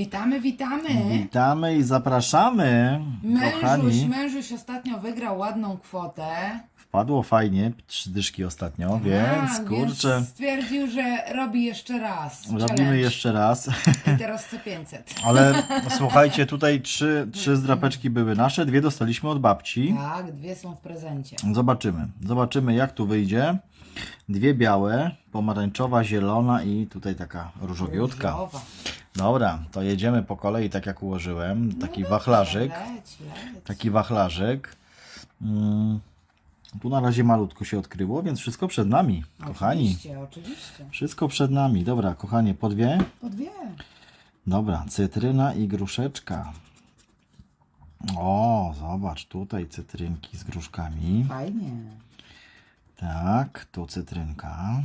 Witamy, witamy. Witamy i zapraszamy, Mężuś, kochani. mężuś ostatnio wygrał ładną kwotę. Wpadło fajnie, trzy dyszki ostatnio, więc kurczę, Więc stwierdził, że robi jeszcze raz. robimy challenge. jeszcze raz. I teraz chce 500. Ale słuchajcie, tutaj trzy, trzy zdrapeczki były nasze, dwie dostaliśmy od babci. Tak, dwie są w prezencie. Zobaczymy, zobaczymy jak tu wyjdzie. Dwie białe, pomarańczowa, zielona i tutaj taka różowiutka. Różowa. Dobra, to jedziemy po kolei tak jak ułożyłem. Taki No wachlarzyk. Leć, leć. Taki wachlarzyk. Mm, tu na razie malutko się odkryło, więc wszystko przed nami, kochani. Oczywiście, oczywiście. Wszystko przed nami. Dobra, kochanie, po dwie? Po dwie. Dobra, cytryna i gruszeczka. O, zobacz, tutaj cytrynki z gruszkami. Fajnie. Tak, tu cytrynka.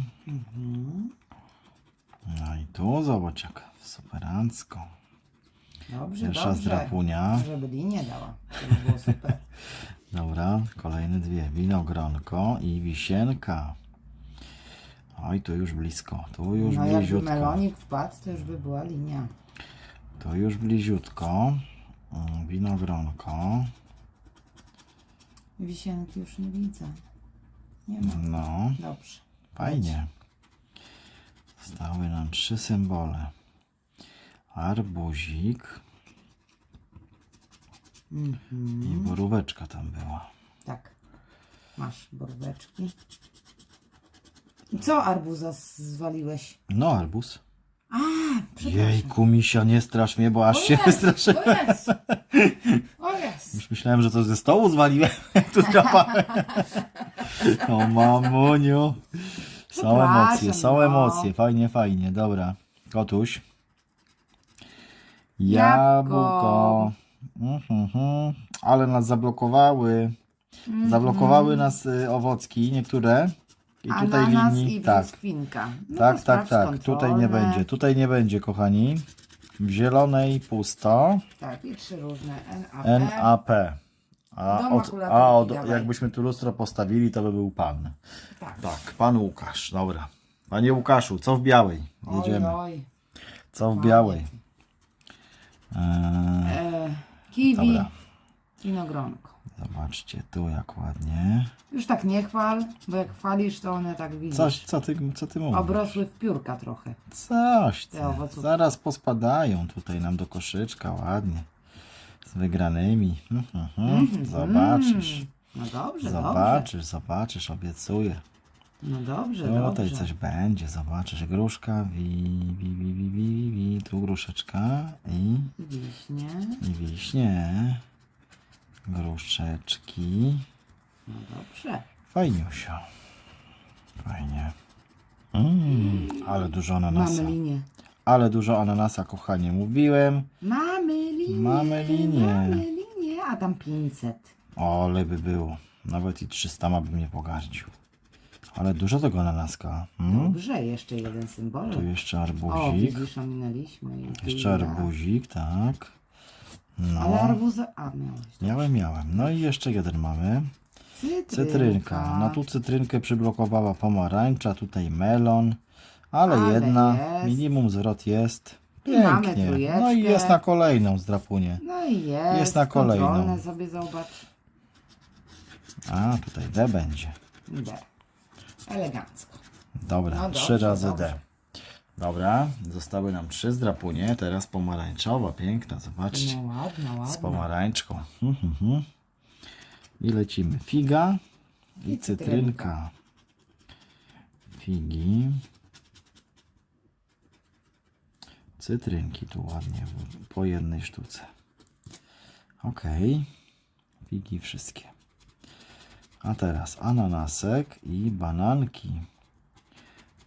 No i tu zobacz jak superancko. Dobrze, Pierwsza dobrze. zdrapunia. Żeby linię dała. To by było super. Dobra, kolejne dwie. Winogronko i wisienka. Oj, tu już blisko. Tu już No jakby bliziutko. melonik wpadł, to już by była linia. To już bliziutko. Mm, Winogronko. Wisienki już nie widzę. Nie ma. No, Dobrze. fajnie. Zostały nam trzy symbole. Arbuzik Mhm. i boróweczka tam była. Tak. Masz borweczki. I co arbuza zwaliłeś? No, arbuz. A, przepraszam. Jejku, misia, nie strasz mnie, bo aż O się jest, wystraszyłem. O jest. O jest. Już myślałem, że to ze stołu zwaliłem, tu drapałem. O mamuniu. Są Przepraszam, emocje, są no. emocje. Fajnie, fajnie. Dobra. Kotuś. Jabłko. Jabłko. Mhm, mhm. Ale nas zablokowały. Zablokowały nas y, owocki, niektóre. I tutaj Ananas linii. i tak, brzoskwinka. No to tak, tak, sprawdź tak. Tutaj nie będzie. Tutaj nie będzie, kochani. W zielonej pusto. Tak, i trzy różne NAP. NAP. A, od, a od, dawaj. jakbyśmy tu lustro postawili, to by był pan. Tak. Tak, pan Łukasz, dobra. Panie Łukaszu, co w białej? Jedziemy. Oj, oj. Co w białej? Eee, E, kiwi. Dobra. Winogronko. zobaczcie tu jak ładnie. Już tak nie chwal, bo jak chwalisz, to one tak widzisz. Coś, co ty, co ty mówisz? Obrosły w piórka trochę. Coś ty. Te owocówki. Zaraz pospadają tutaj nam do koszyczka ładnie. Z wygranymi. Mhm, mhm. Zobaczysz. No dobrze, dobrze. Zobaczysz, zobaczysz, obiecuję. No dobrze, No dobrze. tutaj coś będzie, zobaczysz. Gruszka, wi, wi, wi, wi, wi, wi. tu gruszeczka i, Wiśnie. i wiśnie. Gruszeczki. No dobrze. Fajniusio. Fajnie. Mm, ale dużo ananasa. Mamy linię. Ale dużo ananasa, kochanie. Mówiłem. Mamy linię. Mamy linię. Mamy linię, a tam 500. Ole by było. Nawet i 300 ma bym nie pogardził. Ale dużo tego ananaska. Mm? Dobrze, jeszcze jeden symbol. Tu jeszcze O, arbuzik. widzisz, ominęliśmy. Jeszcze arbuzik, tak. Ale No, arbuza... A, miałeś. miałem, miałem. No i jeszcze jeden mamy. Cytrynka. Cytrynka. No tu cytrynkę przyblokowała pomarańcza, tutaj melon. Ale, Ale jedna, jest. minimum zwrot jest. Mamy Pięknie. trójeczkę. No i jest na kolejną zdrapunie. No i jest. Jest na kolejną. Kontrolne sobie zobacz. A, tutaj D będzie. D. Elegancko. Dobra, No trzy dobrze, razy dobrze. D. Dobra, zostały nam trzy zdrapunie. Teraz pomarańczowa, piękna, zobaczcie. No ładna, ładna. Z pomarańczką. Mhm, mhm. I lecimy. Figa i, I cytrynka. Figi. Cytrynki tu ładnie po jednej sztuce. Ok. Figi wszystkie. A teraz ananasek i bananki.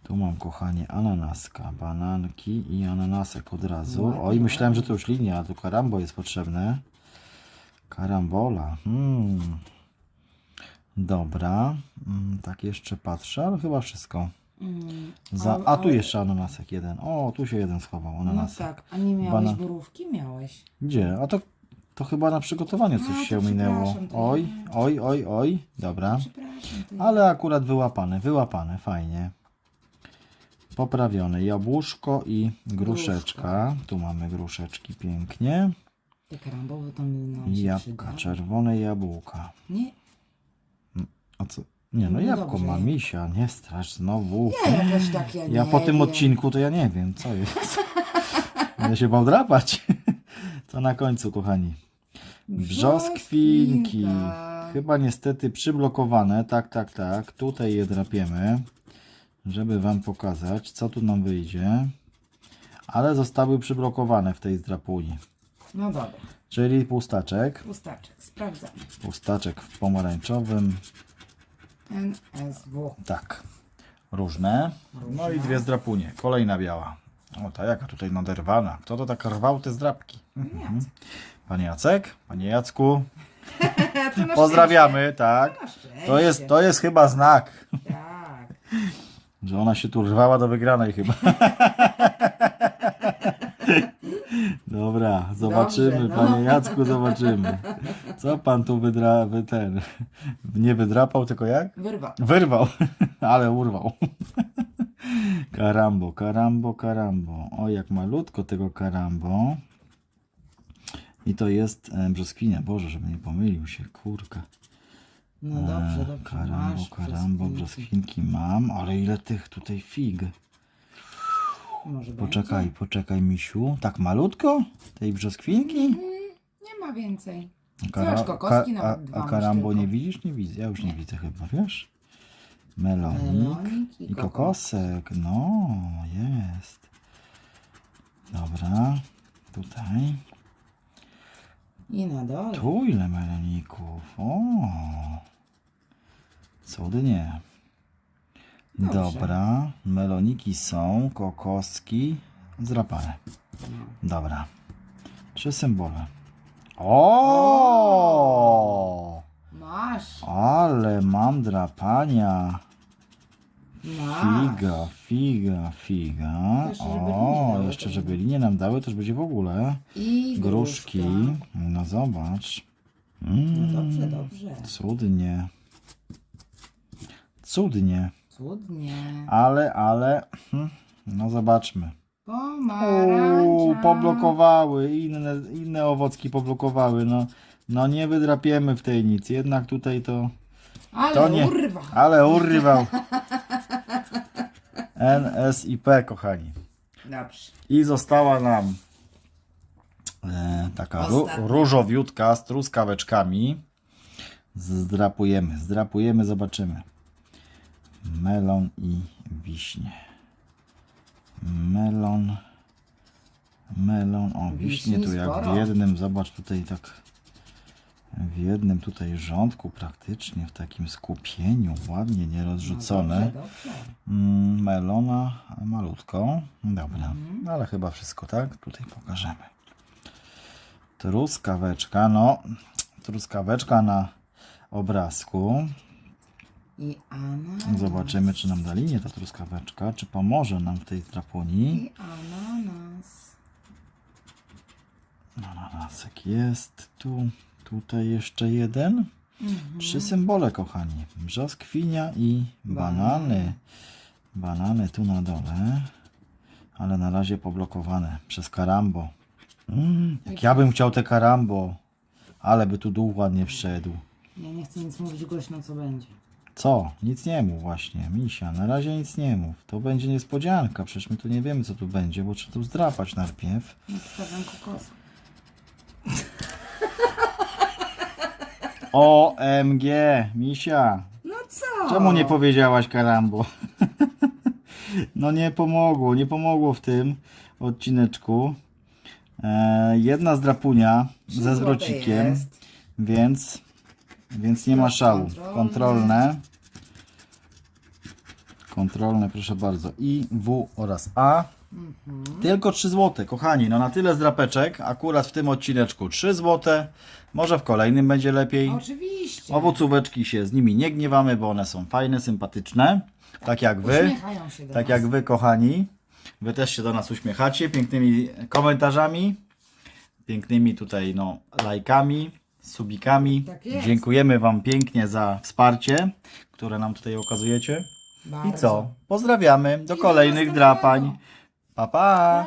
Tu mam, kochanie, ananaska, bananki i ananasek od razu. Oj, myślałem, że to już linia, a tu karambo jest potrzebne. Karambola. Hmm. Dobra. Mm, tak jeszcze patrzę, ale chyba wszystko. Mm, Za... A tu jeszcze ananasek jeden. O, tu się jeden schował, No ananasek. tak, a nie miałeś Bana- borówki? Miałeś. Gdzie? A to, to chyba na przygotowaniu coś A, to się minęło. przepraszam, to Oj, oj, oj, oj. Dobra. Przepraszam. Ale akurat wyłapane, wyłapane, fajnie. Poprawione jabłuszko i gruszeczka. Tu mamy gruszeczki pięknie. Te karambowy to mi nam się jabłka, przyda. czerwone jabłka. Nie, A co? Nie, no No jabłko dobrze. ma misia, nie strasz znowu. nie jakoś tak ja Ja nie po tym wiem. odcinku to ja nie wiem, co jest. Będę się bał drapać. To na końcu, kochani. Brzoskwinki. Brzoskwinka. Chyba niestety przyblokowane. Tak, tak, tak. Tutaj je drapiemy, żeby Wam pokazać, co tu nam wyjdzie. Ale zostały przyblokowane w tej zdrapuni. No dobra, Czyli pustaczek. pustaczek, sprawdzamy. Pustaczek w pomarańczowym. NSW. Tak. Różne. No i dwie zdrapunie. Kolejna biała. O, ta jaka tutaj naderwana. Kto to tak rwał te zdrapki? Mhm. Panie Jacek, panie Jacku, To na pozdrawiamy, tak. szczęście. To jest, to jest chyba znak, Tak. że ona się tu rwała do wygranej chyba. Dobra, zobaczymy, Dobrze, no. panie Jacku, zobaczymy. Co pan tu wydra, wy ten, nie wydrapał, tylko jak? Wyrwał. Wyrwał, ale urwał. Karambo, karambo, karambo. O, jak malutko tego karambo. I to jest e, brzoskwinia. Boże, żeby nie pomylił się, kurka. No dobrze, E, dobrze. Karambo, masz karambo, brzoskwinki. brzoskwinki mam, ale ile tych tutaj fig. Może Poczekaj, poczekaj, misiu. Tak malutko? Tej brzoskwinki? będzie? Nie ma więcej. Zobacz, kokoski a, nawet dwa a masz karambo tylko. nie widzisz? Nie widzę. Ja już nie, widzę chyba, wiesz? Melonik, Melonik i i kokosek. No, jest. Dobra, tutaj. I na dole. Tu ile meloników. O, cudnie. Dobrze. Dobra, meloniki są, kokoski, zrapane. Dobra. Trzy symbole. O! Masz. Ale mam drapania. Masz. Figa, figa, figa. Jeszcze, żeby linie O, dały, jeszcze to żeby linie nam dały, to już będzie w ogóle. I Gruszki. gruszka. No zobacz. No Mm, dobrze, dobrze. Cudnie. Cudnie. Cudnie. Ale, ale. hm, No zobaczmy. Pomarańcza. Uuu, poblokowały, inne, inne owocki poblokowały. No, no nie wydrapiemy w tej nic. Jednak tutaj to. Ale to nie. urwa. Ale urwał. NSIP, kochani. Dobrze. I została nam e, taka Ostatnia. różowiutka z truskaweczkami. Zdrapujemy, zdrapujemy, zobaczymy. Melon i wiśnie. Melon. Melon. O, wiśnie tu jak w jednym, zobacz tutaj tak w jednym tutaj rządku praktycznie, w takim skupieniu, ładnie nierozrzucone. No. Mm, melona malutko. Dobra, ale chyba wszystko, tak? Tutaj pokażemy. Truskaweczka, no, truskaweczka na obrazku. I ananas. Zobaczymy, czy nam da linię ta truskaweczka, czy pomoże nam w tej draponii. I ananas. Ananasek jest tu, tutaj jeszcze jeden. Trzy symbole, kochani. Brzoskwinia i banany. Banany tu na dole, ale na razie poblokowane przez karambo. Mm, jak ja bym chciał te karambo, ale by tu dół ładnie wszedł. Ja nie chcę nic mówić głośno, co będzie. Co? Nic nie mów właśnie, misia. Na razie nic nie mów. To będzie niespodzianka. Przecież my tu nie wiemy, co tu będzie, bo trzeba tu zdrapać najpierw. Wstawiam kokos. OMG, misia. No co? Czemu nie powiedziałaś karambo? No nie pomogło, nie pomogło w tym odcineczku. E, jedna zdrapunia Trzy ze złote zwrocikiem, jest. więc, więc nie ma szału. kontrolne. Kontrolne. Proszę bardzo. I W oraz A. Tylko 3 zł, kochani. No na tyle zdrapeczek, akurat w tym odcineczku 3 zł. Może w kolejnym będzie lepiej. Oczywiście. Owocóweczki się z nimi nie gniewamy, bo one są fajne, sympatyczne. Tak jak wy. Uśmiechają się do Tak nas. jak wy, kochani. Wy też się do nas uśmiechacie pięknymi komentarzami, pięknymi tutaj no, lajkami, subikami. Tak jest. Dziękujemy Wam pięknie za wsparcie, które nam tutaj okazujecie. I Bardzo. co? Pozdrawiamy. Do I do kolejnych następnego. drapań. Pa, pa.